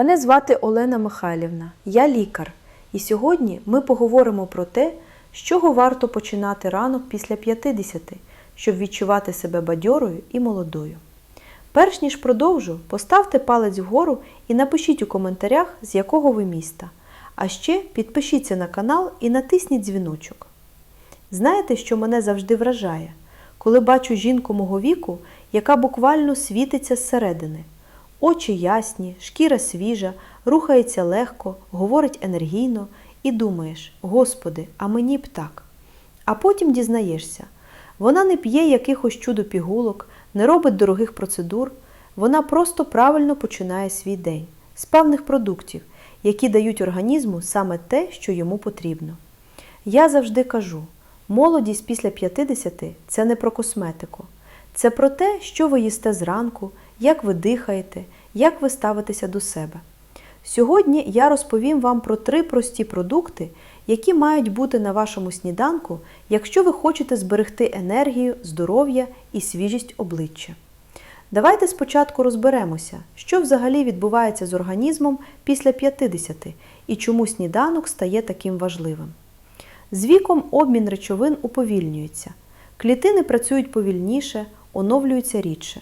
Мене звати Олена Михайлівна, я лікар, і сьогодні ми поговоримо про те, з чого варто починати ранок після 50, щоб відчувати себе бадьорою і молодою. Перш ніж продовжу, поставте палець вгору і напишіть у коментарях, з якого ви міста. А ще підпишіться на канал і натисніть дзвіночок. Знаєте, що мене завжди вражає, коли бачу жінку мого віку, яка буквально світиться зсередини. Очі ясні, шкіра свіжа, рухається легко, говорить енергійно і думаєш, Господи, а мені б так. А потім дізнаєшся, вона не п'є якихось чудо-пігулок, не робить дорогих процедур, вона просто правильно починає свій день з певних продуктів, які дають організму саме те, що йому потрібно. Я завжди кажу, молодість після 50 – це не про косметику. Це про те, що ви їсте зранку, як ви дихаєте, як ви ставитеся до себе. Сьогодні я розповім вам про три прості продукти, які мають бути на вашому сніданку, якщо ви хочете зберегти енергію, здоров'я і свіжість обличчя. Давайте спочатку розберемося, що взагалі відбувається з організмом після 50 і чому сніданок стає таким важливим. З віком обмін речовин уповільнюється. Клітини працюють повільніше, оновлюються рідше.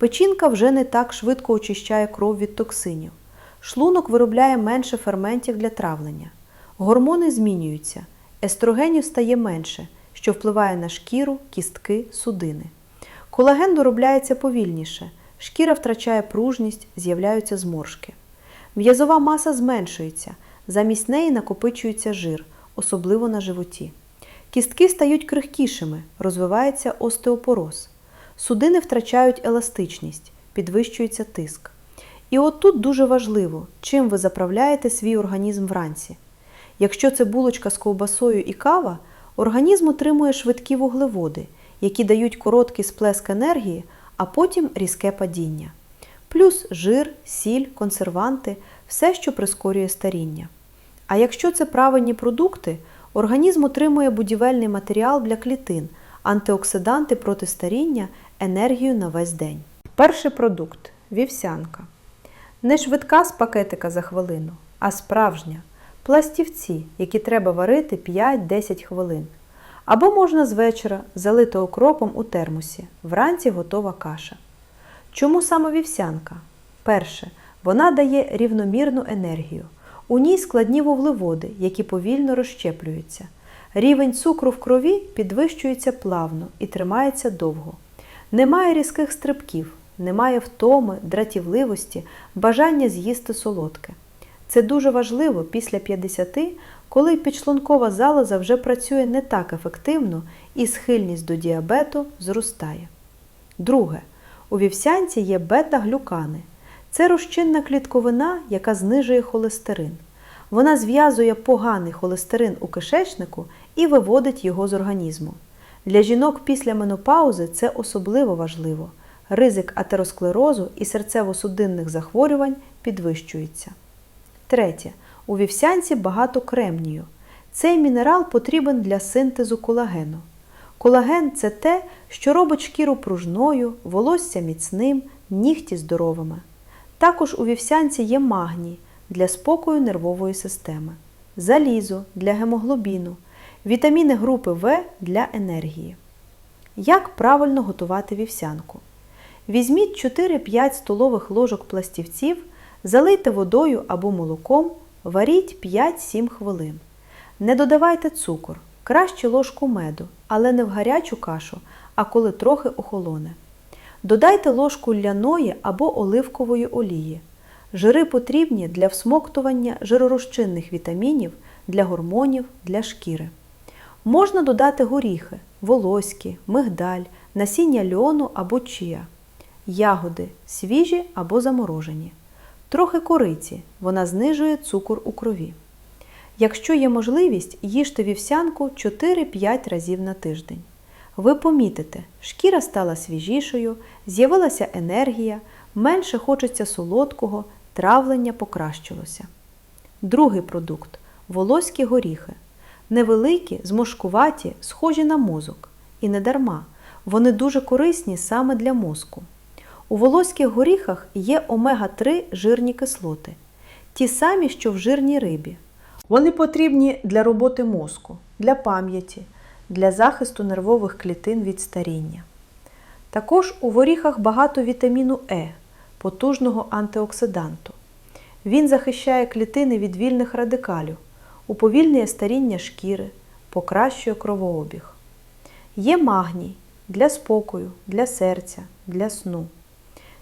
Печінка вже не так швидко очищає кров від токсинів. Шлунок виробляє менше ферментів для травлення. Гормони змінюються, естрогенів стає менше, що впливає на шкіру, кістки, судини. Колаген доробляється повільніше, шкіра втрачає пружність, з'являються зморшки. М'язова маса зменшується, замість неї накопичується жир, особливо на животі. Кістки стають крихкішими, розвивається остеопороз. Судини втрачають еластичність, підвищується тиск. І от тут дуже важливо, чим ви заправляєте свій організм вранці. Якщо це булочка з ковбасою і кава, організм отримує швидкі вуглеводи, які дають короткий сплеск енергії, а потім різке падіння. Плюс жир, сіль, консерванти все, що прискорює старіння. А якщо це правильні продукти, організм отримує будівельний матеріал для клітин, антиоксиданти проти старіння, енергію на весь день. Перший продукт вівсянка. Не швидка з пакетика за хвилину, а справжня. Пластівці, які треба варити 5-10 хвилин. Або можна з вечора залити окропом у термосі. Вранці готова каша. Чому саме вівсянка? Перше, вона дає рівномірну енергію. У ній складні вуглеводи, які повільно розщеплюються. Рівень цукру в крові підвищується плавно і тримається довго. Немає різких стрибків, немає втоми, дратівливості, бажання з'їсти солодке. Це дуже важливо після 50, коли підшлункова залоза вже працює не так ефективно і схильність до діабету зростає. Друге, у вівсянці є бета-глюкани. Це розчинна клітковина, яка знижує холестерин. Вона зв'язує поганий холестерин у кишечнику і виводить його з організму. Для жінок після менопаузи це особливо важливо. Ризик атеросклерозу і серцево-судинних захворювань підвищується. Третє. У вівсянці багато кремнію. Цей мінерал потрібен для синтезу колагену. Колаген це те, що робить шкіру пружною, волосся міцним, нігті здоровими. Також у вівсянці є магній для спокою нервової системи, залізо для гемоглобіну, вітаміни групи В для енергії. Як правильно готувати вівсянку? Візьміть 4-5 столових ложок пластівців, залийте водою або молоком, варіть 5-7 хвилин. Не додавайте цукор, краще ложку меду, але не в гарячу кашу, а коли трохи охолоне. Додайте ложку ляної або оливкової олії. Жири потрібні для всмоктування жиророзчинних вітамінів, для гормонів, для шкіри. Можна додати горіхи, волоські, мигдаль, насіння льону або чия, ягоди свіжі або заморожені. Трохи кориці, вона знижує цукор у крові. Якщо є можливість, їжте вівсянку 4-5 разів на тиждень. Ви помітите, шкіра стала свіжішою, з'явилася енергія, менше хочеться солодкого, травлення покращилося. Другий продукт волоські горіхи. Невеликі, зморшкуваті, схожі на мозок. І не дарма. Вони дуже корисні саме для мозку. У волоських горіхах є омега-3 жирні кислоти. ті самі, що в жирній рибі. Вони потрібні для роботи мозку, для пам'яті, для захисту нервових клітин від старіння. Також у горіхах багато вітаміну Е, потужного антиоксиданту. Він захищає клітини від вільних радикалів, уповільнює старіння шкіри, покращує кровообіг. Є магній для спокою, для серця, для сну.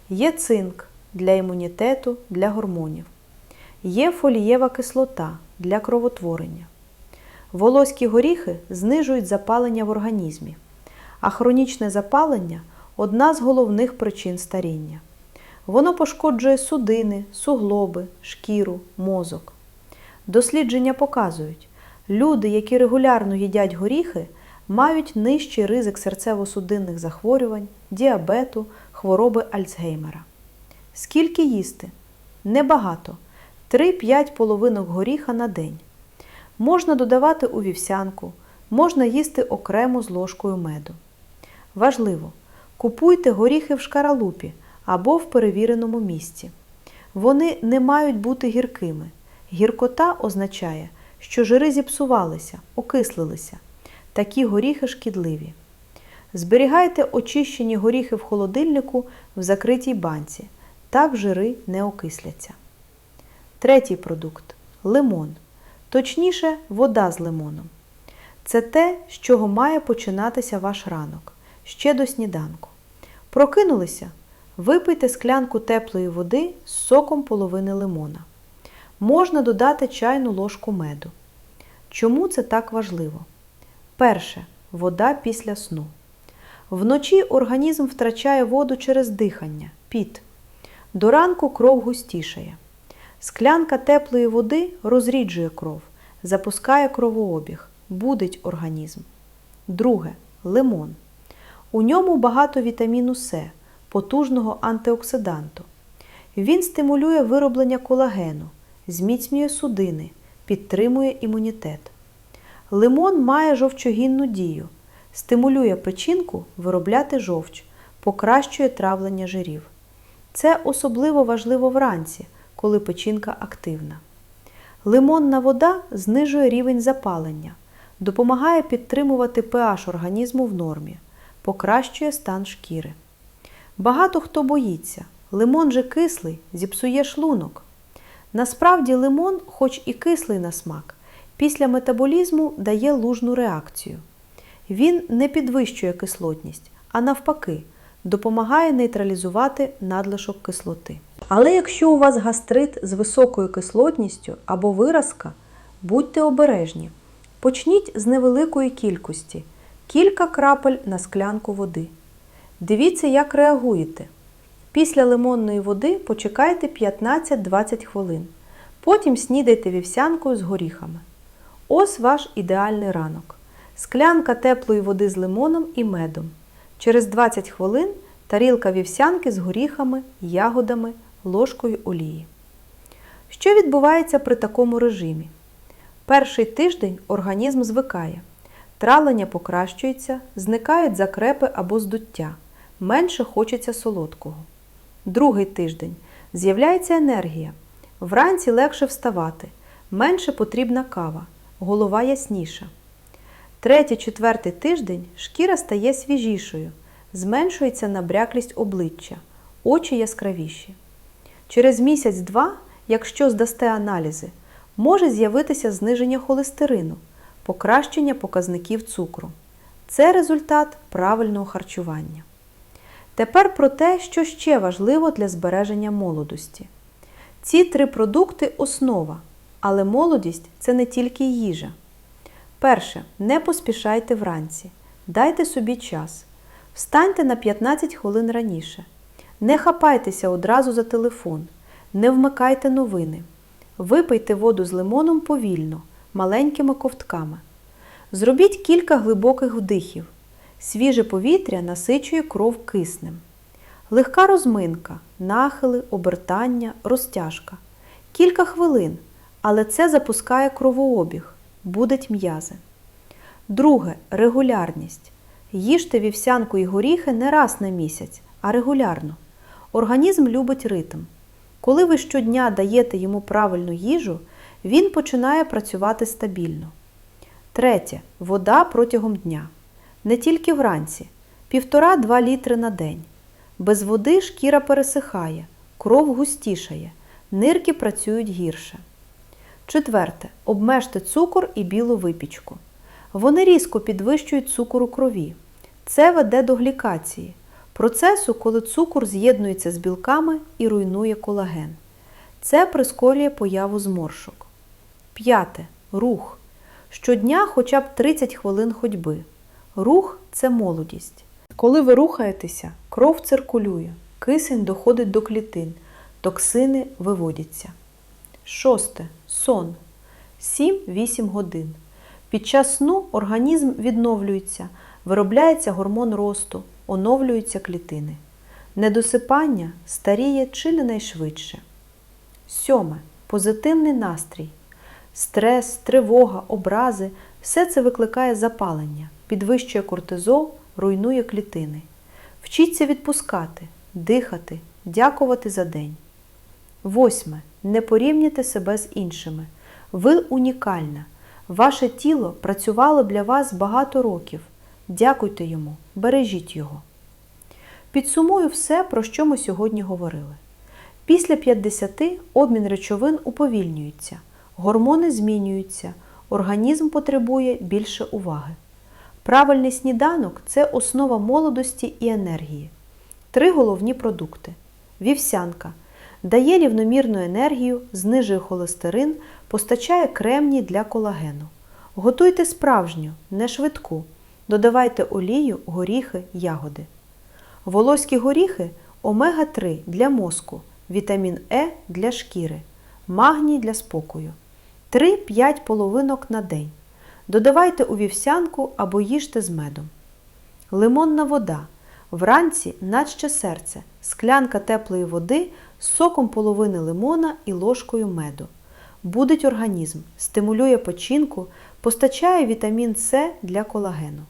Є цинк для імунітету, для гормонів. Є фолієва кислота для кровотворення. Волоські горіхи знижують запалення в організмі, а хронічне запалення одна з головних причин старіння. Воно пошкоджує судини, суглоби, шкіру, мозок. Дослідження показують, люди, які регулярно їдять горіхи, мають нижчий ризик серцево-судинних захворювань, діабету, хвороби Альцгеймера. Скільки їсти? Небагато. 3-5 половинок горіха на день. Можна додавати у вівсянку, можна їсти окремо з ложкою меду. Важливо, купуйте горіхи в шкаралупі або в перевіреному місці. Вони не мають бути гіркими. Гіркота означає, що жири зіпсувалися, окислилися. Такі горіхи шкідливі. Зберігайте очищені горіхи в холодильнику в закритій банці. Так жири не окисляться. Третій продукт лимон. Точніше, вода з лимоном. Це те, з чого має починатися ваш ранок ще до сніданку. Прокинулися, випийте склянку теплої води з соком половини лимона. Можна додати чайну ложку меду. Чому це так важливо? Перше вода після сну. Вночі організм втрачає воду через дихання, піт. До ранку кров густішає. Склянка теплої води розріджує кров, запускає кровообіг, будить організм. Друге лимон. У ньому багато вітаміну С, потужного антиоксиданту. Він стимулює вироблення колагену, зміцнює судини, підтримує імунітет. Лимон має жовчогінну дію, стимулює печінку виробляти жовч, покращує травлення жирів. Це особливо важливо вранці, коли печінка активна. Лимонна вода знижує рівень запалення, допомагає підтримувати pH організму в нормі, покращує стан шкіри. Багато хто боїться, лимон же кислий, зіпсує шлунок. Насправді лимон, хоч і кислий на смак, після метаболізму дає лужну реакцію. Він не підвищує кислотність, а навпаки, допомагає нейтралізувати надлишок кислоти. Але якщо у вас гастрит з високою кислотністю або виразка, будьте обережні. Почніть з невеликої кількості, кілька крапель на склянку води. Дивіться, як реагуєте. Після лимонної води почекайте 15-20 хвилин. Потім снідайте вівсянкою з горіхами. Ось ваш ідеальний ранок. Склянка теплої води з лимоном і медом. Через 20 хвилин тарілка вівсянки з горіхами, ягодами, ложкою олії. Що відбувається при такому режимі? Перший тиждень організм звикає. Травлення покращується, зникають закрепи або здуття, менше хочеться солодкого. Другий тиждень з'являється енергія. Вранці легше вставати, менше потрібна кава, голова ясніша. Третій-четвертий тиждень шкіра стає свіжішою, зменшується набряклість обличчя, очі яскравіші. Через місяць-два, якщо здасте аналізи, може з'явитися зниження холестерину, покращення показників цукру. Це результат правильного харчування. Тепер про те, що ще важливо для збереження молодості. Ці три продукти основа, але молодість це не тільки їжа. Перше, не поспішайте вранці. Дайте собі час. Встаньте на 15 хвилин раніше. Не хапайтеся одразу за телефон. Не вмикайте новини. Випийте воду з лимоном повільно, маленькими ковтками. Зробіть кілька глибоких вдихів. Свіже повітря насичує кров киснем. Легка розминка, нахили, обертання, розтяжка. Кілька хвилин, але це запускає кровообіг, будить м'язи. Друге регулярність. Їжте вівсянку і горіхи не раз на місяць, а регулярно. Організм любить ритм. Коли ви щодня даєте йому правильну їжу, він починає працювати стабільно. Третє. Вода протягом дня. Не тільки вранці. 1,5-2 літри на день. Без води шкіра пересихає, кров густішає, нирки працюють гірше. Четверте. Обмежте цукор і білу випічку. Вони різко підвищують цукор у крові. Це веде до глікації, процесу, коли цукор з'єднується з білками і руйнує колаген. Це прискорює появу зморшок. П'яте. Рух. Щодня хоча б 30 хвилин ходьби. Рух це молодість. Коли ви рухаєтеся, кров циркулює, кисень доходить до клітин, токсини виводяться. Шосте. Сон. 7-8 годин. Під час сну організм відновлюється, виробляється гормон росту, оновлюються клітини. Недосипання старіє чи не найшвидше. Сьоме. Позитивний настрій. Стрес, тривога, образи все це викликає запалення, підвищує кортизол, руйнує клітини. Вчіться відпускати, дихати, дякувати за день. Восьме. Не порівняйте себе з іншими. Ви унікальна. Ваше тіло працювало для вас багато років. Дякуйте йому, бережіть його. Підсумую все, про що ми сьогодні говорили. Після 50 обмін речовин уповільнюється, гормони змінюються, організм потребує більше уваги. Правильний сніданок це основа молодості і енергії. Три головні продукти: вівсянка дає рівномірну енергію, знижує холестерин, постачає кремній для колагену. Готуйте справжню, не швидку. Додавайте олію, горіхи, ягоди. Волоські горіхи омега-3 для мозку, вітамін Е для шкіри, магній для спокою. 3-5 половинок на день. Додавайте у вівсянку або їжте з медом. Лимонна вода. Вранці, наче серце, склянка теплої води з соком половини лимона і ложкою меду. Будить організм, стимулює печінку, постачає вітамін С для колагену.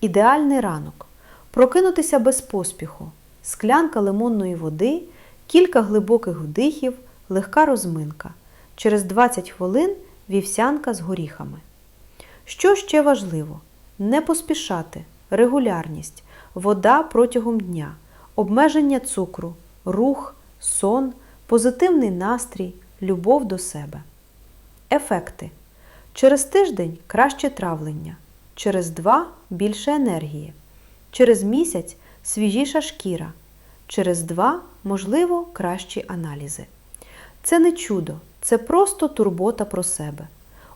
Ідеальний ранок. Прокинутися без поспіху. Склянка лимонної води, кілька глибоких вдихів, легка розминка. Через 20 хвилин вівсянка з горіхами. Що ще важливо? Не поспішати, регулярність, вода протягом дня, обмеження цукру, рух, сон, позитивний настрій, любов до себе. Ефекти. Через тиждень краще травлення, через два більше енергії, через місяць свіжіша шкіра, через два, можливо, кращі аналізи. Це не чудо, це просто турбота про себе.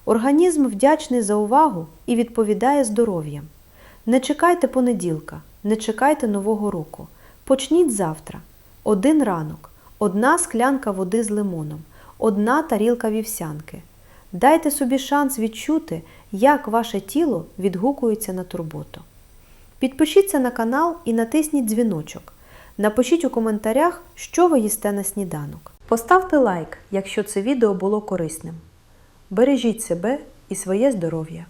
Організм вдячний за увагу і відповідає здоров'ям. Не чекайте понеділка, не чекайте Нового року. Почніть завтра. Один ранок, одна склянка води з лимоном, одна тарілка вівсянки. Дайте собі шанс відчути, як ваше тіло відгукується на турботу. Підпишіться на канал і натисніть дзвіночок. Напишіть у коментарях, що ви їсте на сніданок. Поставте лайк, якщо це відео було корисним. Бережіть себе і своє здоров'я.